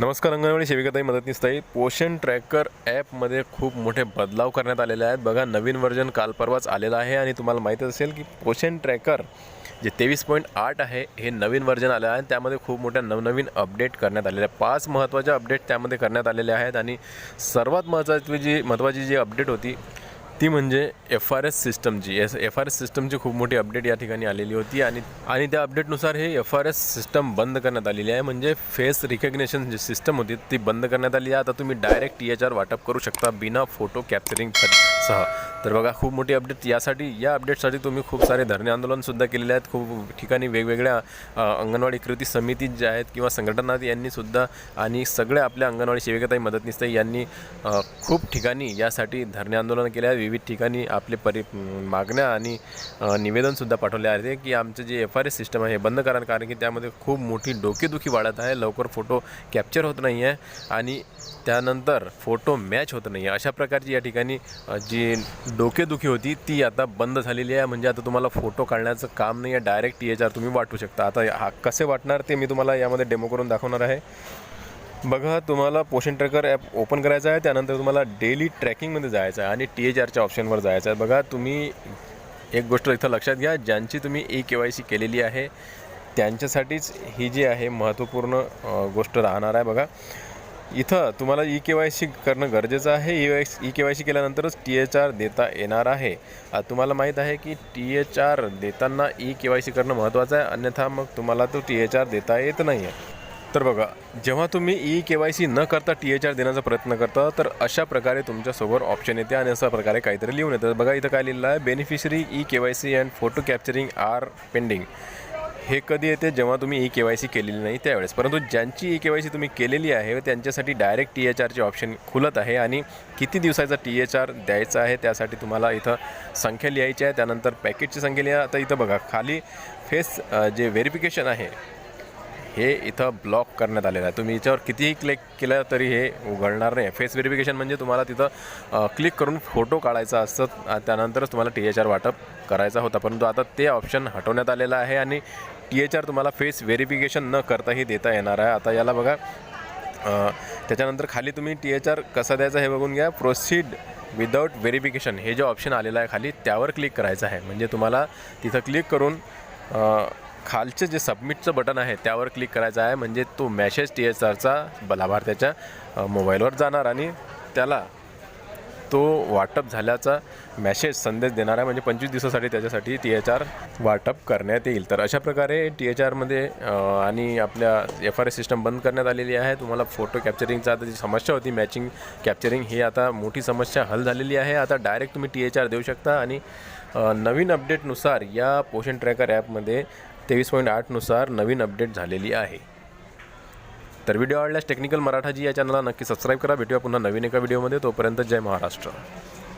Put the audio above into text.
नमस्कार अंगणवाडी सेविकाताई मदतनीसताई. पोषण ट्रॅकर ॲपमध्ये खूप मोठे बदलाव करण्यात आलेले आहेत. बघा नवीन वर्जन काल परवाच आलेलं आहे आणि तुम्हाला माहीतच असेल की पोषण ट्रॅकर जे तेवीस पॉईंट आठ आहे हे नवीन व्हर्जन आलं आहे. आणि त्यामध्ये खूप मोठ्या नवनवीन अपडेट करण्यात आलेल्या आहे पाच महत्त्वाच्या अपडेट त्यामध्ये करण्यात आलेले आहेत आणि सर्वात महत्त्वाची जी महत्त्वाची जी अपडेट होती ती म्हणजे एफ आर एस सिस्टमची एस एफ आर एस सिस्टमची खूप मोठी अपडेट या ठिकाणी आलेली होती आणि आणि त्या अपडेटनुसार हे एफ आर एस सिस्टम बंद करण्यात आलेली आहे. म्हणजे फेस रिकग्नेशन जी सिस्टम होती ती बंद करण्यात आली आहे. आता तुम्ही डायरेक्ट टी एच आर वाटप करू शकता बिना फोटो कॅप्चरिंग सह. तर बघा खूप मोठी अपडेट यासाठी या अपडेटसाठी तुम्ही खूप सारे धरणे आंदोलनसुद्धा केलेले आहेत. खूप ठिकाणी वेगवेगळ्या अंगणवाडी कृती समिती ज्या आहेत किंवा संघटना यांनीसुद्धा आणि सगळ्या आपल्या अंगणवाडी सेविकाताई मदतनीसताई यांनी खूप ठिकाणी यासाठी धरणे आंदोलन केले आहे विविध ठिकाणी आपले परि मागण्या आणि निवेदनसुद्धा पाठवले आहे की आमचं जे एफ आर एस सिस्टम आहे हे बंद करा कारण की त्यामध्ये खूप मोठी डोकेदुखी वाढत आहे. लवकर फोटो कॅप्चर होत नाही आहे आणि त्यानंतर फोटो मॅच होत नाही आहे अशा प्रकारची या ठिकाणी जी जी डोकेदुखी होती ती आता बंद झालेली आहे. म्हणजे आता तुम्हाला फोटो काढण्याचं काम नाही आहे. डायरेक्ट टी एच आर तुम्ही वाटू शकता. आता हा कसे वाटणार ते मी तुम्हाला यामध्ये डेमो करून दाखवणार आहे. बघा तुम्हाला पोषण ट्रॅकर ॲप ओपन करायचं आहे. त्यानंतर तुम्हाला डेली ट्रॅकिंगमध्ये जायचं आहे आणि टी एच आरच्या ऑप्शनवर जायचं आहे. बघा तुम्ही एक गोष्ट इथं लक्षात घ्या. ज्यांची तुम्ही ई के वाय सी केलेली आहे त्यांच्यासाठीच ही जी आहे महत्त्वपूर्ण गोष्ट राहणार आहे. बघा इथं तुम्हाला ई के वाय सी करणं गरजेचं आहे. E Y E K Y C केल्यानंतरच टी एच आर देता येणार आहे. तुम्हाला माहीत आहे की टी एच आर देताना ई के वाय सी करणं महत्त्वाचं आहे. अन्यथा मग तुम्हाला तो टी एच आर देता येत नाही आहे तर बघा जेव्हा तुम्ही ई के वाय सी न करता टी एच आर देण्याचा प्रयत्न करता तर अशा प्रकारे तुमच्यासमोर ऑप्शन येते आणि अशा प्रकारे काहीतरी लिहून येतं. बघा इथं काय लिहिलं आहे. Beneficiary E K Y C and photo capturing are pending हे कधी येते जेव्हा तुम्ही ई के वाय सी केलेली नाही त्यावेळेस. परंतु ज्यांची ई के वाय सी तुम्ही केलेली आहे त्यांच्यासाठी डायरेक्ट टी एच आरचे ऑप्शन खुलत आहे आणि किती दिवसाचा टी एच आर द्यायचा आहे त्यासाठी तुम्हाला इथं संख्या लिहायची आहे. त्यानंतर पॅकेटची संख्या लिहा. आता इथं बघा खाली फेस जे व्हेरिफिकेशन आहे हे इथं ब्लॉक करण्यात आलेलं आहे. तुम्ही याच्यावर कितीही क्लिक केलं तरी हे उघडणार नाही. फेस व्हेरिफिकेशन म्हणजे तुम्हाला तिथं क्लिक करून फोटो काढायचा असतं. त्यानंतरच तुम्हाला टी एच आर वाटप करायचा होता. परंतु आता ते ऑप्शन हटवण्यात आलेलं आहे आणि टी एच आर तुम्हाला फेस व्हेरिफिकेशन न करताही देता येणार आहे. आता याला बघा त्याच्यानंतर खाली तुम्ही टी एच आर कसा द्यायचा हे बघून घ्या. प्रोसीड विदाऊट व्हेरिफिकेशन हे जे ऑप्शन आलेलं आहे खाली त्यावर क्लिक करायचं आहे. म्हणजे तुम्हाला तिथं क्लिक करून खालचं जे सबमिटचं बटन आहे त्यावर क्लिक करायचं आहे. म्हणजे तो मॅसेज टी एच आरचा लाभार्थ्याच्या मोबाईलवर जाणार आणि त्याला तो वाटप झाल्याचा मॅसेज संदेश देणार आहे म्हणजे पंचवीस दिवसासाठी त्याच्यासाठी टी एच आर वाटप करण्यात येईल. तर अशा प्रकारे टी एच आरमध्ये आणि आपल्या एफ आर एस सिस्टम बंद करण्यात आलेली आहे. तुम्हाला फोटो कॅप्चरिंगचा आता जी समस्या होती मॅचिंग कॅप्चरिंग ही आता मोठी समस्या हल झालेली आहे. आता डायरेक्ट तुम्ही टी एच आर देऊ शकता आणि नवीन अपडेटनुसार या पोषण ट्रॅकर ॲपमध्ये तेवीस पॉईंट आठनुसार नवीन अपडेट झालेली आहे. तर व्हिडिओ आवडल्यास टेक्निकल मराठाजी या चॅनलला नक्की सबस्क्राईब करा. भेटूया पुन्हा नवीन एका व्हिडिओमध्ये. तोपर्यंत जय महाराष्ट्र.